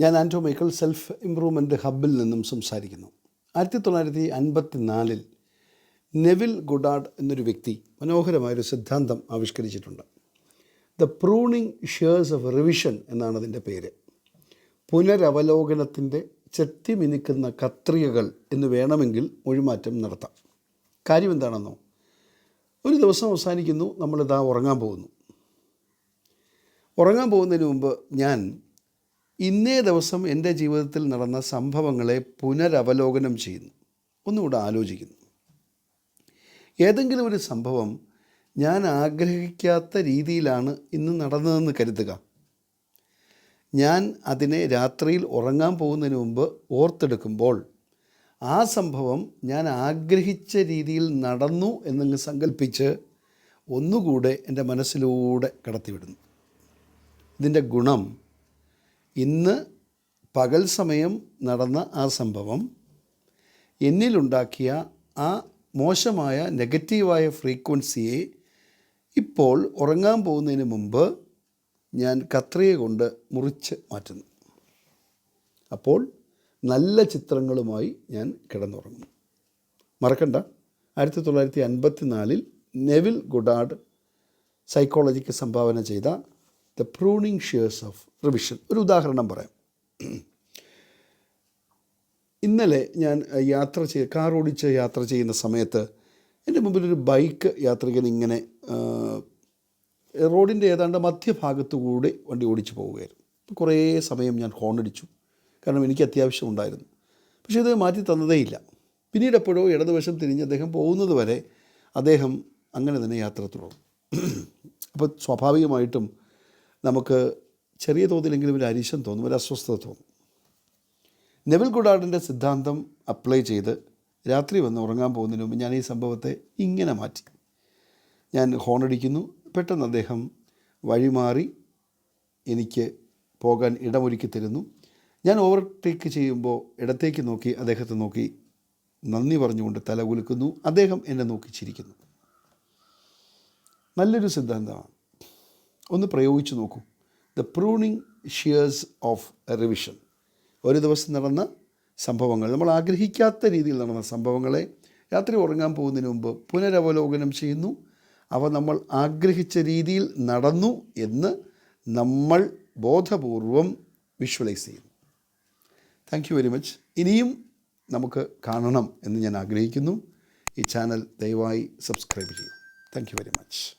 ഞാൻ Anto Michael self improvement ഹബിൽ നിന്നും സംസാരിക്കുന്നു. ആയിരത്തി തൊള്ളായിരത്തി അൻപത്തി നാലിൽ നെവിൽ ഗുഡാഡ് എന്നൊരു വ്യക്തി മനോഹരമായൊരു സിദ്ധാന്തം ആവിഷ്കരിച്ചിട്ടുണ്ട്. The pruning shears of revision എന്നാണ് അതിന്റെ പേര്. പുനരവലോകനത്തിന്റെ ചെത്തിമിനുക്കുന്ന കത്രികകൾ എന്ന് വേണമെങ്കിൽ മൊഴിമാറ്റം നടത്താം. കാര്യം എന്താണെന്നോ? ഒരു ദിവസം അവസാനിക്കുന്നു നമ്മളിതാ ഉറങ്ങാൻ പോകുന്നു. ഉറങ്ങാൻ പോകുന്നതിന് മുമ്പ് ഞാൻ ഇന്നേ ദിവസം എന്റെ ജീവിതത്തിൽ നടന്ന സംഭവങ്ങളെ പുനരവലോകനം ചെയ്യുന്നു. ഒന്നുകൂടെ ആലോചിക്കുന്നു. ഏതെങ്കിലും ഒരു സംഭവം ഞാൻ ആഗ്രഹിക്കാത്ത രീതിയിലാണ് ഇന്ന് നടന്നതെന്ന് കരുതുക. ഞാൻ അതിനെ രാത്രിയിൽ ഉറങ്ങാൻ പോകുന്നതിന് മുമ്പ് ഓർത്തെടുക്കുമ്പോൾ ആ സംഭവം ഞാൻ ആഗ്രഹിച്ച രീതിയിൽ നടന്നു എന്നങ്ങ് സങ്കല്പിച്ച് ഒന്നുകൂടെ എന്റെ മനസ്സിലൂടെ കടത്തിവിടുന്നു. ഇതിന്റെ ഗുണം ഇന്ന് പകൽ സമയം നടന്ന ആ സംഭവം എന്നിലുണ്ടാക്കിയ ആ മോശമായ നെഗറ്റീവായ ഫ്രീക്വൻസിയെ ഇപ്പോൾ ഉറങ്ങാൻ പോകുന്നതിന് മുമ്പ് ഞാൻ കത്രിക കൊണ്ട് മുറിച്ച് മാറ്റുന്നു. അപ്പോൾ നല്ല ചിത്രങ്ങളുമായി ഞാൻ കിടന്നുറങ്ങുന്നു. മറക്കണ്ട. ആയിരത്തി തൊള്ളായിരത്തി അൻപത്തി നാലിൽ നെവിൽ ഗുഡാഡ് സൈക്കോളജിക്ക് സംഭാവന ചെയ്ത the pruning shears of revision. ഒരു ഉദാഹരണം പറയാം. ഇന്നലെ ഞാൻ യാത്ര ചെയ്ത് കാർ ഓടിച്ച് യാത്ര ചെയ്യുന്ന സമയത്ത് എന്റെ മുമ്പിൽ ഒരു ബൈക്ക് യാത്രികൻ ഇങ്ങനെ റോഡിന്റെ ഏതാണ്ട് മധ്യഭാഗത്തു കൂടി വണ്ടി ഓടിച്ചു പോവുകയായിരുന്നു. കുറേ സമയം ഞാൻ ഹോൺ അടിച്ചു കാരണം എനിക്ക് അത്യാവശ്യം ഉണ്ടായിരുന്നു. പക്ഷേ ഇത് മാറ്റി തന്നതേയില്ല പിന്നീട് എപ്പോഴോ ഇടതുവശം തിരിഞ്ഞ് അദ്ദേഹം പോകുന്നത് വരെ അദ്ദേഹം അങ്ങനെ തന്നെ യാത്ര തുടർന്നു. അപ്പോൾ സ്വാഭാവികമായിട്ടും നമുക്ക് ചെറിയ തോതിലെങ്കിലും ഒരു അരിശം തോന്നും ഒരു അസ്വസ്ഥത തോന്നും. നെവിൽ ഗുഡാർഡിന്റെ സിദ്ധാന്തം അപ്ലൈ ചെയ്ത് രാത്രി വന്ന് ഉറങ്ങാൻ പോകുന്നതിന് മുമ്പ് ഞാൻ ഈ സംഭവത്തെ ഇങ്ങനെ മാറ്റി. ഞാൻ ഹോണടിക്കുന്നു പെട്ടെന്ന് അദ്ദേഹം വഴിമാറി എനിക്ക് പോകാൻ ഇടമൊരുക്കി തരുന്നു. ഞാൻ ഓവർടേക്ക് ചെയ്യുമ്പോൾ ഇടത്തേക്ക് നോക്കി അദ്ദേഹത്തെ നോക്കി നന്ദി പറഞ്ഞുകൊണ്ട് തല കുലുക്കുന്നു. അദ്ദേഹം എന്നെ നോക്കി ചിരിക്കുന്നു. നല്ലൊരു സിദ്ധാന്തമാണ്. ഒന്ന് പ്രയോഗിച്ചു നോക്കൂ. The pruning shears of revision ഒരു ദിവസം നടന്ന സംഭവങ്ങൾ. നമ്മൾ ആഗ്രഹിക്കാത്ത രീതിയിൽ നടന്ന സംഭവങ്ങളെ രാത്രി ഉറങ്ങാൻ പോകുന്നതിന് മുമ്പ് പുനരവലോകനം ചെയ്യുന്നു. അവ നമ്മൾ ആഗ്രഹിച്ച രീതിയിൽ നടന്നു എന്ന് നമ്മൾ ബോധപൂർവം വിഷ്വലൈസ് ചെയ്യുന്നു. താങ്ക് യു വെരി മച്ച് ഇനിയും നമുക്ക് കാണണം എന്ന് ഞാൻ ആഗ്രഹിക്കുന്നു. ഈ ചാനൽ ദയവായി സബ്സ്ക്രൈബ് ചെയ്യൂ. Thank you very much